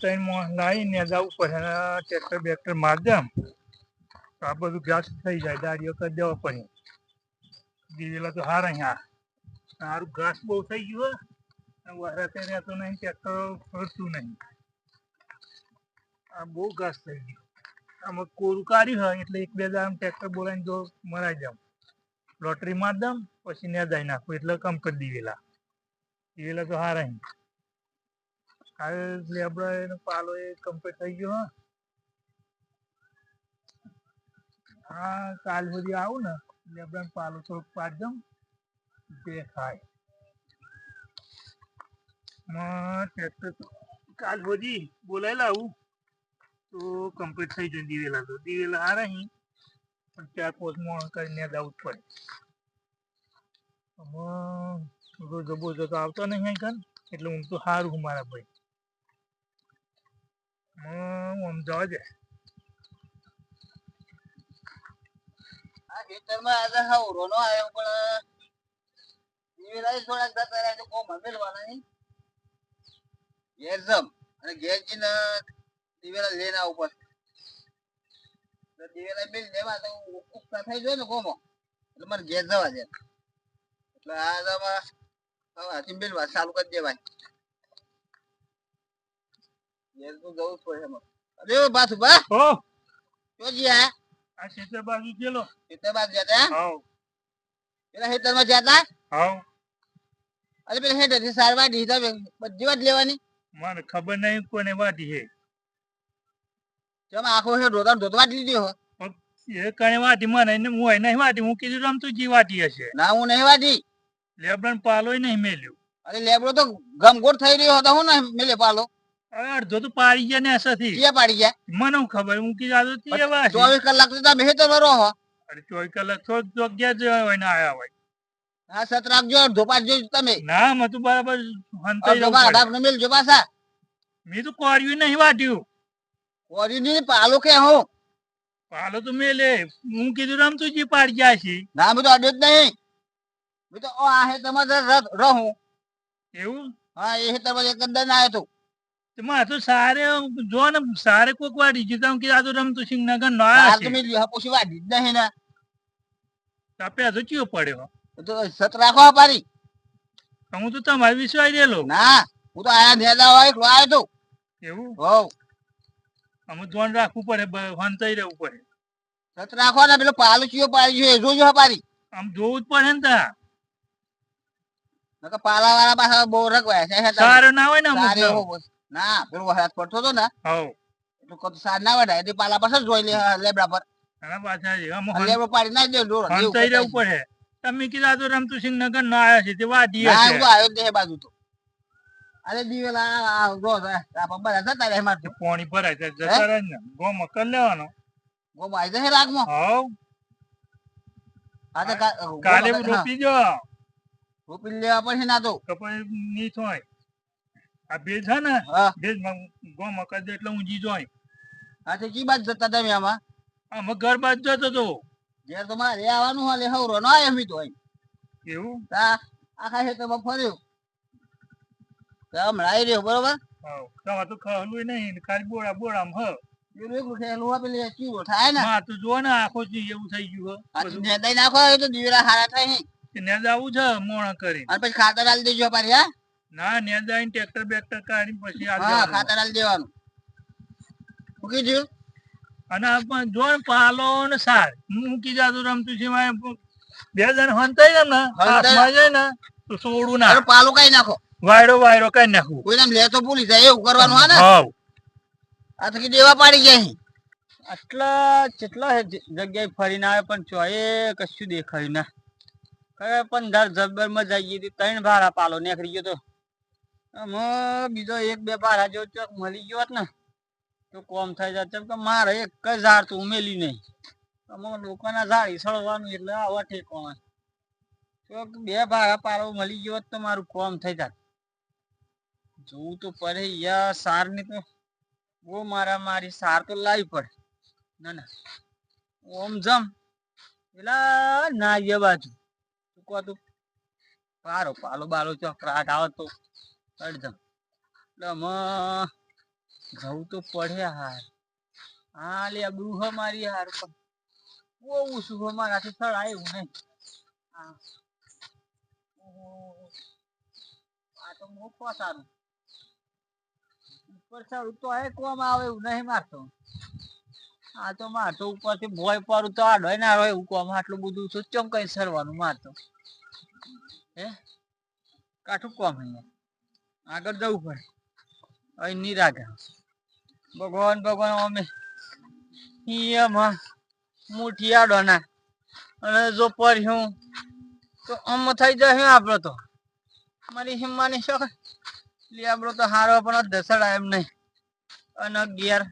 ત્રણ લાવીને જવું પડે અને ટ્રેક્ટર બેક્ટર માર તો આ બધું ઘાસ થઈ જાય દાડીઓ કરી દેવા પડે. દિવેલા તો હારા અહીંયા. સારું ઘાસ બહુ થઈ ગયું ઘાસ થઈ ગયું. આમાં કોરું કાઢ્યું હોય, એટલે એક બે દામ ટ્રેક્ટર બોલાવીને જો મરાઈ જાઉં. લોટરી માર દમ પછી ને જાય નાખું, એટલે કમ કરી દિવેલા દિવેલા તો હારા કાલે લેબડા એનો પાલો એ કમ્પ્લીટ થઈ ગયો, હે. કાલ સુધી આવું ને લેબડા પાલો થોડોક પાડજો દેખાય. ટ્રેક્ટર કાલ સુધી બોલાવી લાવું તો કમ્પ્લીટ થઈ જાય દિવેલા તો. દિવેલા હારા રહી પણ ચાર પાંચ મોણ કરીને જવું જ પડે. આમાં બોજો તો આવતો નહીં કન એટલે હું તો સારું મારા ભાઈ. આમ આમ જવા દે આ ખેતરમાં આજે હવરો નો આવ્યો પણ દિવેલા થોડાક જતા રહ્યા તો કોમ મેળવાના નહીં. જમ અને ઘેર જઈને દિવેલા લઈને આવું પડશે દિવેલા બિલ લેવા તો થઈ જાય ને કોમો. એટલે મારે ઘેર જવા દે. એટલે આ હાથી બિલ ચાલુ કરી દેવાય ઘેર તો જવું જ પડશે એમાં અરે પાછું બા ઓ જો જી આ આ બાજુ ચેલો ખેતર બાદ જતા હાવ પેલા ખેતરમાં જતા હાવ અરે પેલા હેઠળથી સાર વાટી તમે બધી વાત લેવાની? મને ખબર નહીં કોને વાટી છે. તમે આખો ધોત દીધી હો. એ કણે વાટી મને એને હું એ નહીં વાટી હું કીધું જી વાટી હશે. ના હું નહીં વાટી. લેબડન પાલોય નહીં મેલ્યું. અરે લેબડો તો ગમગોટ થઈ રહ્યો હતો હું ને મેલે પાલો. અડધો તો પાડી ગયા ને આશાથી. પાડી ગયા? મને હું ખબર હું કીધું આ તો એવા ચોવીસ કલાક તો તમે તો રહો હો. અરે ચોવીસ કલાક તો જગ્યા જ હોય ને આયા હોય. હા સત રાખજો અડધો પાડજો તમે. ના મત તો બરાબર હંતાઈ રહું પડે. અઢાર મેલજો પાછા. મેં તો કોર્યું નહીં વાટ્યું કોર્યું નહીં પાલો કે હું? પાલો તો મેલે. હું કીધું રમતું જી પાડી ગયા છે. ના મેં તો અડ્યો જ નહીં. મેં તો આ હે તમારે રહું એવું? હા એ તમારે એકંદર ના આવ્યો તો તો માં તો સારે જો ને સારે કોક વાડી જીતા કીધું આ તો રમતું સિંહ નગર નો આ આયા તો છે મેં લ્યો, પછી વાટી જ નહીં ને. તાપે તો ચિયો પડ્યો. તો સત રાખો પારી હું તો તમારે વિશ્વાસ રહેલો. ના હું તો આયા નેદા હોય એકલો આવ્યો તો. એવું? હોવ. અમે ધ્યાન રાખવું પડે હંતાઈ રહેવું પડે. સત રાખો ને પેલો પાલો ચિયો પાડી છે જોજો પારી આમ જોવું જ પડે ને તા. નકર પાલા વાળા પાછા બહુ રગવાયા છે. ના હોય ને અમુક નો. પેલો વરસાદ પડતો હતો ને હવ. કદ સાર ના વડાય એટલે પાલા પાસે જોઈ લે લેબડા પર. આના પાછા જે અને લેબડો પાડી ના દે જેવું હંતાઈ રે ઉપર હે તમે કીધા તો રમતું સિંહ નગર નો આયા છે તે વાદી છે. ના હું આવ્યો બાજુ તો. અરે દીવેલા આ- ગો તો આ પબ્બા જતા એમાં તો. પાણી ભરાય છે જતા ને. ગો કરી લેવાનો. ગોમાં આવી જશે રાખમાં હવ. આ તો કાલે રોપી જો રોપી લેવા પડશે ના તો. તો પછી ની થાય આ ભેજ છે ને હા. ભેજ ગોમ કરી દે એટલે ઊંઘી જોય આ તો કી જતા તમે આમાં? આમાં ઘર જતો તો ઘેર તો મારે આવવાનું હાલે હવરો નો આવ્યો તો. એવું? આખા ખેતરમાં ફર્યો. હમણાં આવી રહ્યો બરોબર? તમારે તો ખહલું નહીં ખાલી બોડા બોડામાં હ. હે હે. આવું ખાતર આલી દેજો પાછી હા. ના નેદ ટ્રેક્ટર બેક્ટર કાઢી પછી હા ખાતર આલી દેવાનું. મૂકી અને પણ જો પાલો ને સાર. મૂકી જાતું રમતું છે બે જણ હંતાઈ ને ને હાથમાં જાય. ને તો સોડું ના. પાલો કઈ નાખો. વાયરો વાયરો કઈ નાખવું કોઈ નામ લે તો ભૂલી જાય. એવું કરવાનું હા ને? આ તો કીધું એવા પાડી ગયા આટલા કેટલા જગ્યાએ ફરીને આવે પણ ચોએ કશું દેખાયું ના. કઈ પંદર જબરમાં જઈએ ત્રણ ભાડા પાલો નીકળી ગયો તો. આમાં બીજો એક બે ભાડા જેવો ચોક મળી ગયો ને, તો કોમ થઈ જાય કેમ કે મારે એક જ ઝાડ તો ઉમેલી નહીં. અમારા લોકોના ઝાડ સળવાનું એટલે આવા ઠેકવા ચોક બે ભાડા પારો મળી ગયો તો મારું કોમ થઈ જાત. જોવું તો પડે યાર સારની તો. બહુ મારા, મારી સાર તો લાવી પડે. ના ના. ઓમ જમ. પેલા ના એ બાજુ. તું કહો તું? પારો, પાલો, બાલો ચોકરાટ આવે તો. અડધમ આમાં ઘઉં તો પડ્યા હાર. હા લે બુહ મારી હાર પણ બહુ શું મારાથી સ્થળ આવ્યું નહીં. આ. તો મોકવા સારું. ઉપર સારું તો એ કોમ આવે એવું નહીં મારતો. આ તો મારતો ઉપરથી ભોય પાડું તો આડો ના હોય એવું કોમ. આટલું બધું શું ચમ કઈ સરવાનું મારતો. હે? કાઠું કોમ અહીંયા. આગળ જવું પડે. અહીં નિરાગે ભગવાન ભગવાન, અમે એમાં મુઠી ના અને જો પડ્યું તો અમ થઈ જાય આપણો તો. મારી હિમ્માની શોખ લે, આપણો તો હારો પણ દસડા એમ નહીં. અને ગેર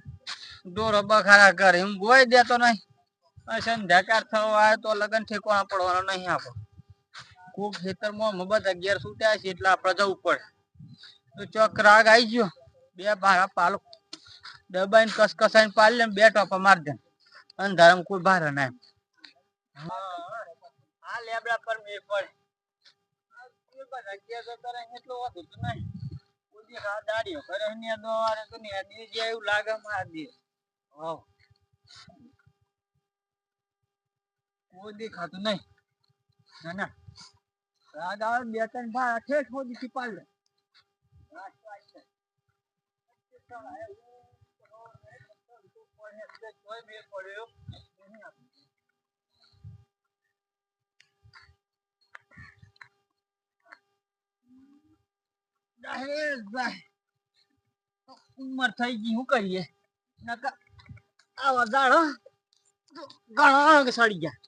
દોરો બખારા કરે. એમ ગોઈ દેતો નહીં. સંધ્યાકાર થવો આવે તો લગન ઠેકો પડવાનો નહીં આપણો. કોક ખેતરમાં બધા ગેર છૂટ્યા છે એટલે આપણે જવું પડે. તો ચોક રાગ આવી ગયો. બે ભાડા પાલો દબાઈને કસકસાઈને પાડી લે ને બે ટોપા મારી દે અંધારામાં કોઈ બહાર ના એમ. આ લેબડા પર મેં પડે. આ કોઈ બધા ઘેર જતા રહે એટલું હોતું તો નહીં. કોઈ દી આ દાડીઓ કરે ને આ દોવારે તો ને આ દી જાય એવું લાગે માર દી. હોવ. કોઈ દી ખાતું નહીં. ના ના. રાગ આવે બે ત્રણ ભાડા ઠેઠ સુધી થી પાડી લે નાસ્તો આવી જાય. તોય મેળ પડ્યો નહીં આપણે. જાહે જાહે. ઉંમર થઈ ગઈ, શું કરીએ? નકર આવા દાડો ઘણા સડી ગયા.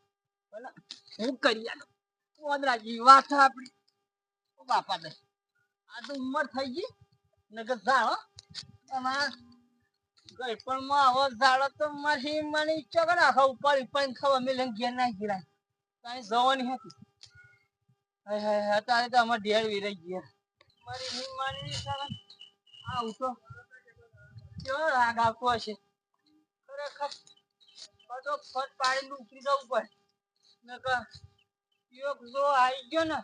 ભલા, શું કરીએ? પોદરાજી વાત આપણી. બાપા દે. આ તો ઉંમર થઈ ગઈ, નકર જાળો ગઈ પણ માં આવો ઝાડો તો મારી મને ઈચ્છા ખબર મેં ઘેર ના કાંઈ જવાની હતી. હાય ઢેર વિરાઈ ગયા. મારી હિમાની સારા આવું તો. કેવો રાગ હશે ખરેખર બધો ફટ પાડીને ઉતરી જવું પડે. નકર યોગ જો આવી ગયો ને,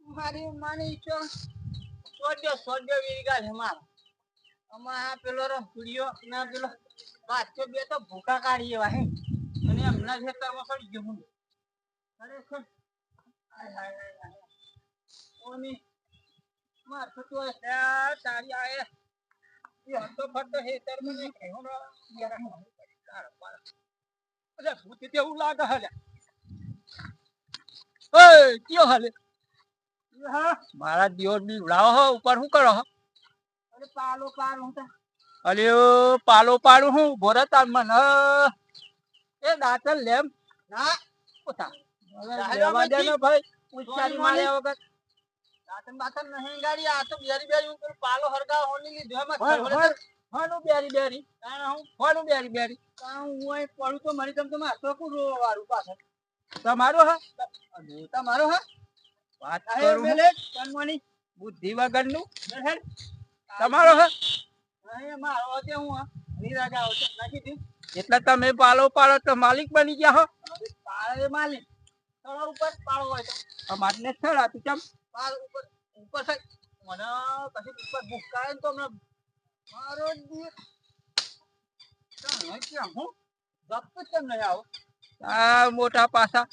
મારી માની ઈચ્છા સોડ્યો સોડ્યો વીરગા છે મારો. આમાં પેલો રમકુડિયો ને પેલો બાચો બે તો ભૂકા કાઢી એવા હે. અને હમણાં ખેતરમાં સડી ગયો હું. ખરેખર. ઓની માર થતું હોય ત્યાં તારી આ એ એ ફરતો ખેતરમાં ને પાડો. અરે ભૂત તેવું લાગે હલે. ઓય, કયો હાલે? હા, મારા દિયોર બી ઉડાવો હો, ઉપર શું કરો હો? પાલો પાડું હું પાલો પાડું હું? ભોરે તાર મન એ દાંતર લેમ. ના. પોતા લેવા દે ને ભાઈ. ઉચ્ચારી માર્યા વગર. દાંતન બાતન નહીં ગાડી આ તો બેરી બેરી હું પાલો હરગા હોલી લીધો એમાં હોનું બેરી બેરી. કારણ હું હોનું બેરી બેરી. કારણ હું અહીં પડું તો મરી તમ તો તો કું રોવા વાળું પાછળ. તમારો હા? તમારો હા? વાત કરું મેલે તનમણી બુદ્ધિ વગરનું. તમારો હે? એટલે તમે પાલો પાડો તો માલિક બની ગયા હો. માલિક. ઉપર પાળો હોય તો. અમાર ને થડા ચમ પાળ ઉપર ઉપર મને પછી ઉપર ભૂકાય તો હમણાં મારો હું? કેમ નહીં આવો? આ મોટા પાસા.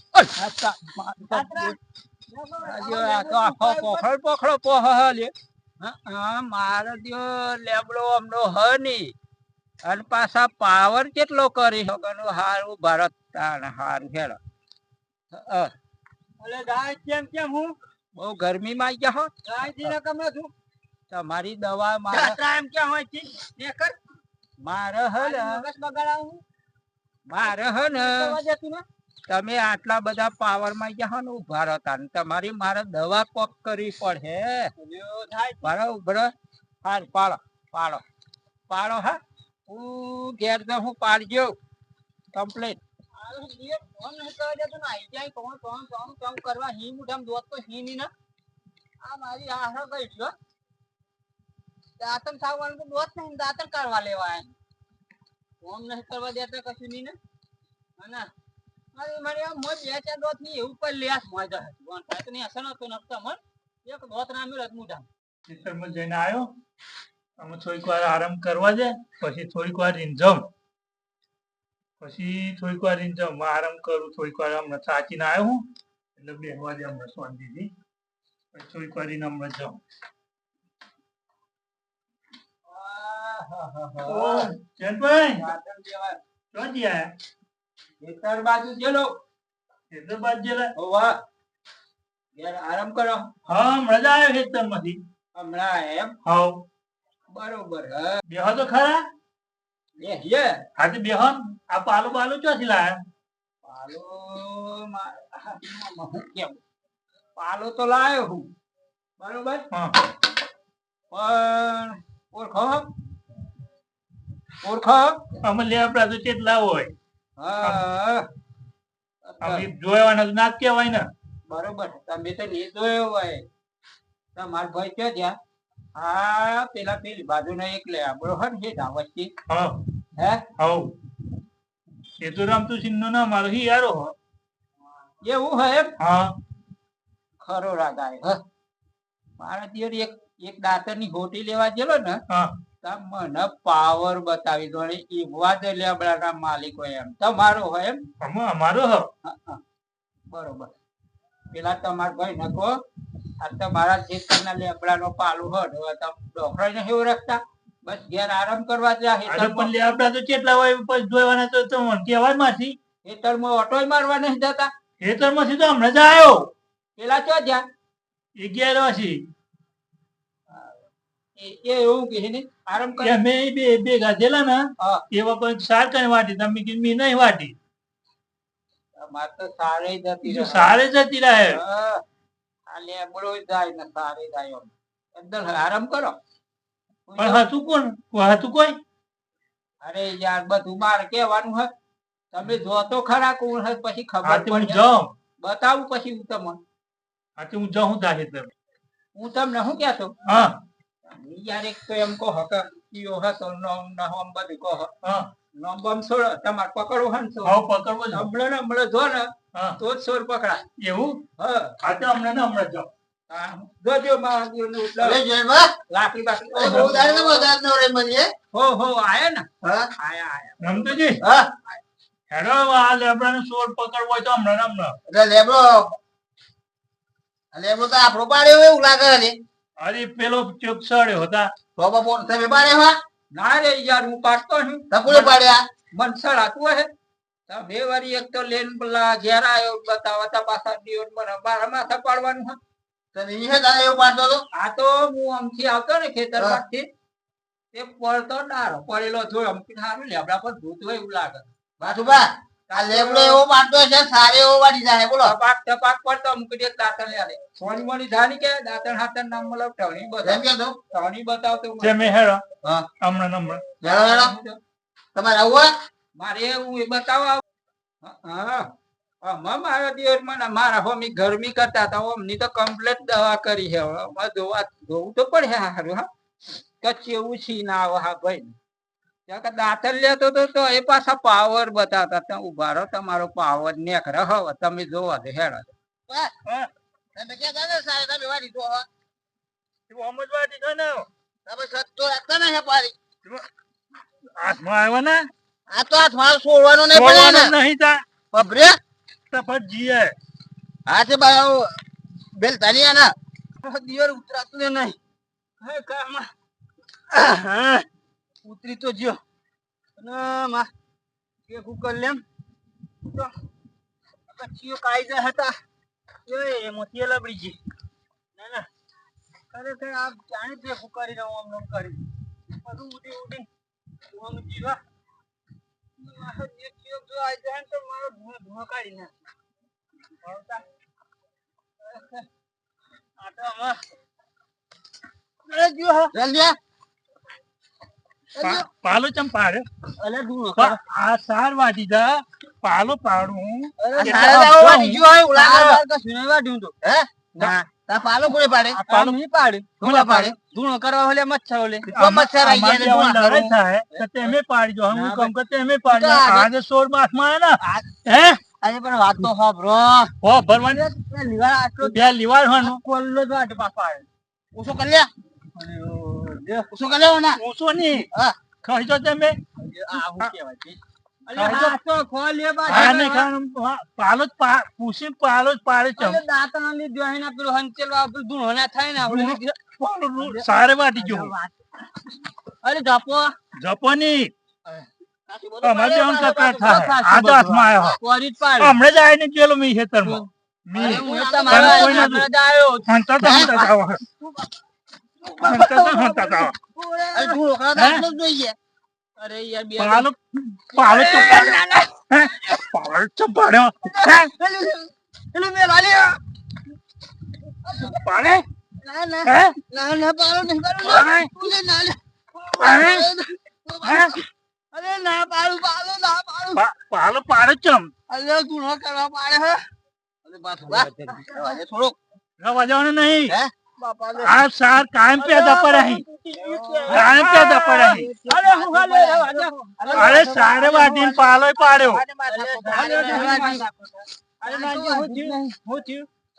પોખડ પોખડો પોહ લે મારો દ્યો લેબડો અમનો હ ની. અને પાછા પાવર કેટલો કરી શકનો હારું ભારત તાણ હારું હેડો. અલે ગાય કેમ કેમ હું? બહુ ગરમીમાં આવી ગયા હો. ગાયથી કમે છું તમારી દવા મારે એમ કે હોય છે? દેખર મારે હ ને બગાડાવું? મારે હ ને? તમે આટલા બધા પાવરમાં ગયા ઊભા રહેતા તમારી મારે દવા પક કરવી પડે. બરો ઉભરો હાર પાડો પાડો. પાડો હા. હું ઘેર તો હું પાડજો. કમ્પ્લીટ. કરવા? હી. મારી દાંતન સાવવાનું દોત નહીં દાંતન કાઢવા લેવા ઓમ નહીં કરવા દેતા કશું નહીં ને. ના? અરે મને બે ચાર દોતની એવું પર લ્યાસ મોજ હે. થાય તો નહીં હસણ હતો નકતો મન. એક દોત ના મેળત મુઠામ ખેતરમાં જઈને આવ્યો અમે થોડીક વાર આરામ કરવા દે પછી થોડીક વાર રીંઝમ પછી થોડીક વાર રીંઝમ આરામ કરું થોડીક વાર હમણાં થાકીને આવ્યો હું. એટલે બેહવા દે હમણાં શાંતિથી પછી થોડીક વાર રહીને હમણાં જમ ઓ, ભાઈ ક્યાંથી આયા ખેતર બાજુ ગયેલો. હૈદરાબાદ જેલા વાહ. યાર આરામ કરો. હા મજા આવ્યો ખેતરમાંથી હમણાં એમ? હાવ બરોબર હા. બેહો તો ખરા. બેસીએ આજે બેહો. ને. આ પાલો પાલો ચોથી લાયા? પાલો હું કેમ? પાલો તો લાયો હું. બરોબર? હા. પણ ઓળખો ઓળખો અમે આપડા તો કેટલા હોય? હા. અમે ના જ ને બરોબર. તમે તો નહીં જોયો હોય. તમારા ભાઈ ક્યાં જ્યાં હા પેલા પેલી બાજુનો એક લે આપણો હે ને જે વચ્ચે. હે. હાવ. એ તો સિંહ નો ના મારો. હો. એવું હે હા. ખરો રાગ આવ્યો હ. મારા દિયર એક એક દાંતરની હોટી લેવા ગયેલો ને હા. તો મને પાવર બતાવી દો એવા જ લેબડાના હોય એમ. તમારો હોય એમ? અમે અમારો હો. બરોબર. પેલા તમારા ભાઈ નકો. આ તમારા ખેતરના લેબડાનો પાલું હટ હવે તમે ડોકરા ને એવું રાખતા? બસ ઘેર આરામ કરવા જ્યાં ખેતરમાં પણ લેબડા તો કેટલા હોય પછી જોવાના તો તમને કહેવા જ માંથી ખેતરમાં ઓટોય મારવા નહીં જતા? ખેતરમાંથી તો હમણાં જ આવ્યો પેલા ચો જ્યાં અગિયાર વાસી. એ એ એવું કે ને આરામ કરે. અમે બે ભેગા થયેલા ને એવા પણ સાર વાટી તમે કીધું મેં નહીં વાટી. મારે સારે જતી રહે. સારે જતી રહે. હા. આ જાય ને સારે જાય એકદમ આરામ કરો. પણ હતું કોણ? હતું કોઈ? અરે યાર બધું મારે કેવાનું હે. તમે જોતો ખરા કોણ હે પછી ખબર જાઉં. બતાવું પછી હું તમને. હાથી હું જાઉં તા ખેતર હું તમને શું કહેતો હા. યાર એક તો એમ કહો કે ઈયો હતો નોમ નહોમ બધું કહો હા નોમ બમ છોડો તમારે પકડવો હે ને તો હાવ પકડવો જ હમણાં ને હમણાં જો ને હા. તો જ સોર પકડાય એવું? હા. હા તો હમણાં ને હમણાં આ જોજો મારા દિવસને ઉતલા અરે જયમાં લાકડી બાકડી. અરે બહુ દાડે ને બહુ નો રે મને હો? હો આયા ને? હા. આયા આયા. રમતુજી હા. હેડો આ લેબડાનો સોળ પકડવો હોય તો હમણાં ને હમણાં એટલે લેબડો. લેબડો તો આપણો પાડ્યો એવું લાગે છે અરે પેલો ચોકસાડ્યો હતા. બાબા બોલ તમે બારે હા ના રે યાર હું પાડતો છું. તકુડે પાડ્યા? મનસળ હતું હે? બે વારી એક તો લેન પેલા ઘેર આવ્યો બતાવતા પાછા દિવસ મને મારા માથા પાડવાનું હા. તો ઈ તારે એવું પાડતો તો? આ તો હું આમથી આવતો ને ખેતર. માંથી તે પડતો ડારો પડેલો જોયો અમથી સારું લેબડા પર ભૂત હોય એવું લાગે. બાજુ આ લેબડો એવો પાડતો છે સારે એવો વાડી જાય બોલો. ટપાક ટપાક પડતો મૂકી દે દાંતણ લે સોની મોની કે દાંતણ હાતણ નામ મતલબ ટવણી બતાવ. કે તો ટવણી બતાવતો જે મેં હેડો. હા. હમણાં હમણાં. હેડો હેડો. તમારે આવું મારે હું એ હા હા. મારા દિવસ મને મારા હોમી ગરમી કરતા હતા ઓમની તો કમ્પ્લેટ દવા કરી છે. જોવા જોવું તો પડે હારું હા કચ્છી એવું છી ના આવે હા ભાઈ. દાંતર લેતો તો તો એ પાછા પાવર બતાવતા. ત્યાં ઊભા રહો તમારો પાવર નેક રહો. તમે જોવા દે હેડો. તમે ક્યાં દાદા સાહેબ? તમે વાડી જો હવે. સમજવા દીધો ને તમે સત્તો રાખતા ને હે પાડી. હાથમાં આવ્યો ને? આ તો હાથ મારો છોડવાનો નહીં પડે ને. નહીં તા. બબરે. તપત જીએ હાથે બાવ બેલ તનિયા ના દિયર ઉતરાતું ને નહીં. હે કામાં. હા, ઉતરી તો જ્યો. અને ભેગું કુકર લેમ. તો કચ્છીઓ કાયદા હતા. એ મોતી લબડી જી ના ના. ખરેખર આ જાણે ભેગું કરી રહ્યો આમ નમ કરી. બધું ઉડી ઉડી. આમ જીવા. મારો એક જીવ જો આ જાય તો મારો ધુઓ ધુઓ કાઢી નાખે. આવતા. આ તો આમાં અરે જીવ. હા. પાલો ચમ પાડે? અલે આ સાર વાડી જા પાલો પાડું. સારા દાવો વાળી ગયો હોય એવું લાગે કશું નહીં તો હે? ના. તા પાલો કોને પાડે? પાલો પાલું પાડે. પાડ્યું પાડે? ધૂણો કરવા હોલે મચ્છર હોલે. તો મચ્છર આઈ ગયા ને લડાઈ કરો. થાય તો પાડી પાડજો હું કમ કે તમે પાડજો તો આજે- સોર સોળમાં ના? હે? અરે પણ વાત તો સાંભળો. હો ભરવાની. લીવાર આટલો બે લીવાર હોવાનું કોલ્લો જ વાટ આવ્યો ઓછો કર લે. શું કરે ના? ઊંચો નહીં હા. ખાઈ જો તમે. આ શું કહેવાય છે? હા હા, પાલો જ પૂછી પાલો જ પાડે છે. દાંતણ લીધો હોય ને પેલું હંચેલ વાળું પેલું ધૂણો ના થાય ને આપણે. પાલો નું સારે વાટી ગયો. અરે જપો. સાચું બધું અમારે કકડાટ પાડે. થાય. આ તો હાથમાં આવ્યો. હમણાં જ આવીને ગયેલો મી ખેતરમાં. મી હું કોઈ નથી. આવ્યો. હંતા તો હંતા અરે. પાડે ના ના ચમ. અરે તું કરવા પાડે હે? થોડુંક. રવા જવાનું નહીં. હે? બાપા લે. આ સાર કાયમ પેદા પડે અહીં કાયમ પેદા પડે અહીં અરે સારે વાટીને પાલો પાડ્યો.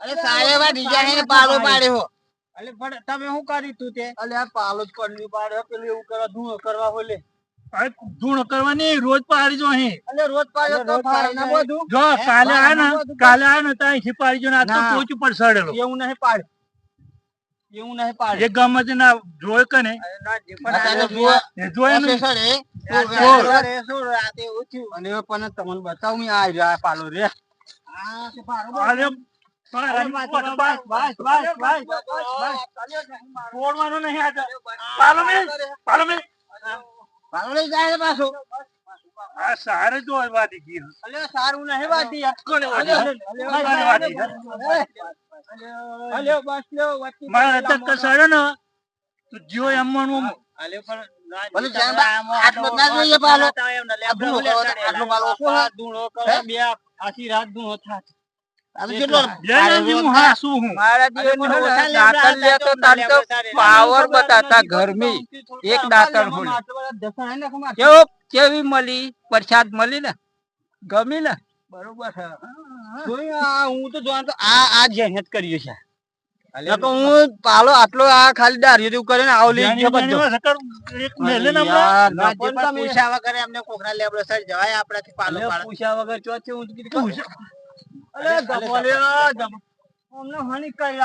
અરે સારે ડિઝાઇન પાડ્યો. અલે પણ તમે શું કર્યું તું તે? અલે આ પાલો જ પડ્યું પાડ્યો. પેલું એવું કરવા ધૂણો કરવા બોલે ધૂણો કરવાની રોજ પાડી જો અહીં. અલે રોજ પાડ્યો તો બધું. જો કાલે આ ને કાલે આ ને ત્યાં અહીંથી પાડી જો ને આ તો. પોચ સડેલો એવું નહીં પાડે એવું નહીં પાડે. એ ગમે તે ના જોય કે ને એ જોય ને. રાતે અને પણ તમને બતાવું મેં આ રહ્યા પાલો રે. આ છે પાડો અરે આ. પાલો મેં, પાલો મેં. લઈ જાય છે પાછું આ સાર જો વાદી ગઈ અલે સારું નહીં વાદી. કોને વાદી? અલે, બસ લો વાતી મારે પેલા કસર ન તો જીવો એમવાનું અલે, ભલે આટલો ના જોઈએ પાલો. આટલો પાલો ધૂણો કરો, બે આખી રાત ધૂણો તો પાવર બતાતા ગરમી એક દાંતણ કેવો? કેવી મળી? પ્રસાદ મળી ને? ગમી ને? બરોબર હું. તો જોવાનું આ આ જહેનત કર્યું છે. હું પાલો આટલો આ ખાલી દારૂ જેવું કરે ને આવો લઈ પૂછ્યા વગર એમને કોકના લેબડો સાઈડ જવાય આપણાથી પાલો પૂછ્યા વગર ચોથી હું કરી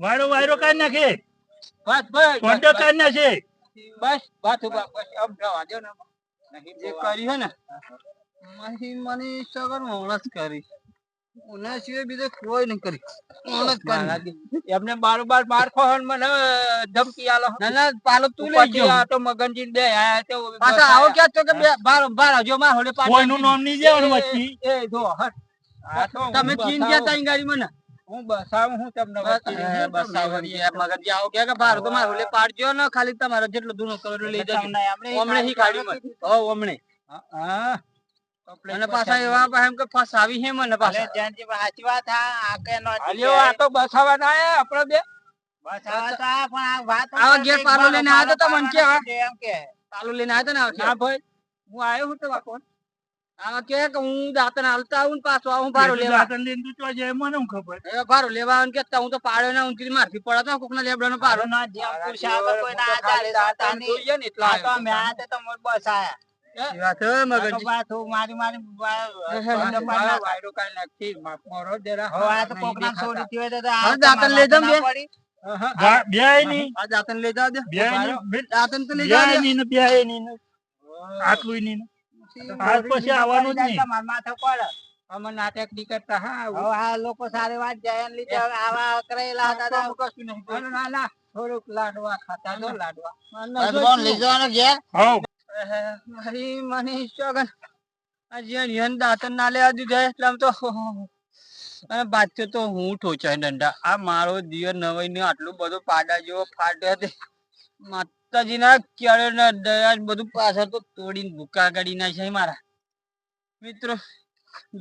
વાયરો વાયરો કાઢી નાખે. બસ, બસ, કોન્ટો બસ, કાઢી નાખે. બસ, બસ, બસ, આમ જવા દ્યો ને. જે કર્યું હે ને. મને સગર મોણસ કરી. ઉના સિવાય બીજું કોઈ નહીં કરી. મોણસ કરી એમને બારોબાર બાર ખોહન મને ધમકી આલો. ના ના પાલો તું લઈ ગયો. આ તો મગનજી બે આયા તે પાછા આવો ક્યાં તો કે બે? બાર બાર આવજો માં હોડે પાછા કોઈનું નામ નહીં લેવાનું વચ્ચે એ જો હટ. તમે ચીન ગયા તા ગાડી મને? હું બસાવ હું તમને બસાવું મગનજી આવો કે બાર તો મારો લે પાડજો ને ખાલી તમારો જેટલો દૂનો કરો લઈ જજો. હમણે હી ગાડી માં હો હમણે. હા. અને પાછા એવા પાછા એમ કે ફસાવી છે મને પાછા. સાચી વાત હા આ કે નો અલ્યો આ તો બસાવાના આયા આપણે બે. બસાવા આ પણ આ વાત આવા ઘેર પાલો લઈને આવ્યો તો તમને કેવા? એમ કે. પાલો લઈને આવ્યો ને ના ભાઈ હું આયો હું તો કોણ આ કે કે હું દાંતન હાલતા આવું પાછો આવું ભારો લેવા. દાંતણ લઈને તું જાય મને ખબર. એ ભારો લેવા આવું ને કે હું તો પાડ્યો ના ઊંચી મારથી પડતો કોકના લેબડાનો પારો ના જેમ પૂછ્યા કોઈ ના આધારે દાંતણની જોઈએ ને એટલા તો મે આ તે તો મોર બસ આયા. હે. હા, આટલું નહીં આજ પછી આવવાનું જ નહીં માથે પડે. અમે નાટકની કરતા હા. આ લોકો સારી વાત જાય એને લીધે આવા કરેલા હતા કશું નહીં. ના, ના, ના. થોડુંક લાડવા ખાતા દો લાડવા. લઈ જવાનો ઘેર? મારી. મને શગન આ જ્યાં દાંતન ના લેવા દીધા એટલે આમ તો તો હું ઠોચાય દંડા આ મારો દિયર નવાઈ ને આટલું બધું પાડા જેવો ફાટ્યો છે માતાજીના ક્યારે ના દયા બધું પાછળ તો તોડીને ભૂકા કાઢી નાખ્યા મારા મિત્રો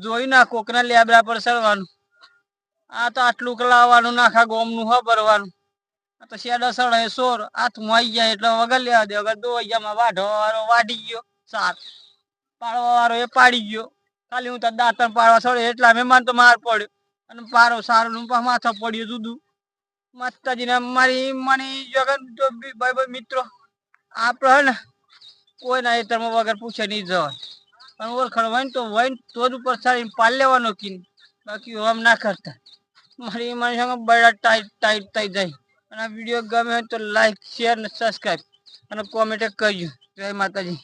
જોઈ ના કોકના લેબરા પર સરવાનું આ તો આટલું કલાવવાનું નાખા ગોમનું હ ભરવાનું. તો શેડા સળે સોર. હાથમાં આવી જાય એટલે વગર લેવા દે વગર દો વાઢો વાળો વાઢી ગયો. સાત પાડવા વાળો એ પાડી ગયો. ખાલી હું તો દાંતણ પાડવા સળે એટલા મહેમાન તો માર પડ્યો. અને પારો સારો નું માથા પડ્યું જુદું. માતાજીને મારી મને જગન બી ભાઈ ભાઈ મિત્રો આપણે ને કોઈના હેતરમાં વગર પૂછે નહીં જવાય. પણ ઓળખણ હોય તો હોય તો જ ઉપર સારી પાલ લેવાનો કી બાકી આમ ના કરતા. મારી સંગે બડા ટાઈટ ટાઈટ થઈ જાય. અને આ વીડિયો ગમે હોય તો લાઈક શેર ને સબસ્ક્રાઈબ અને કોમેન્ટ કરજો જય માતાજી.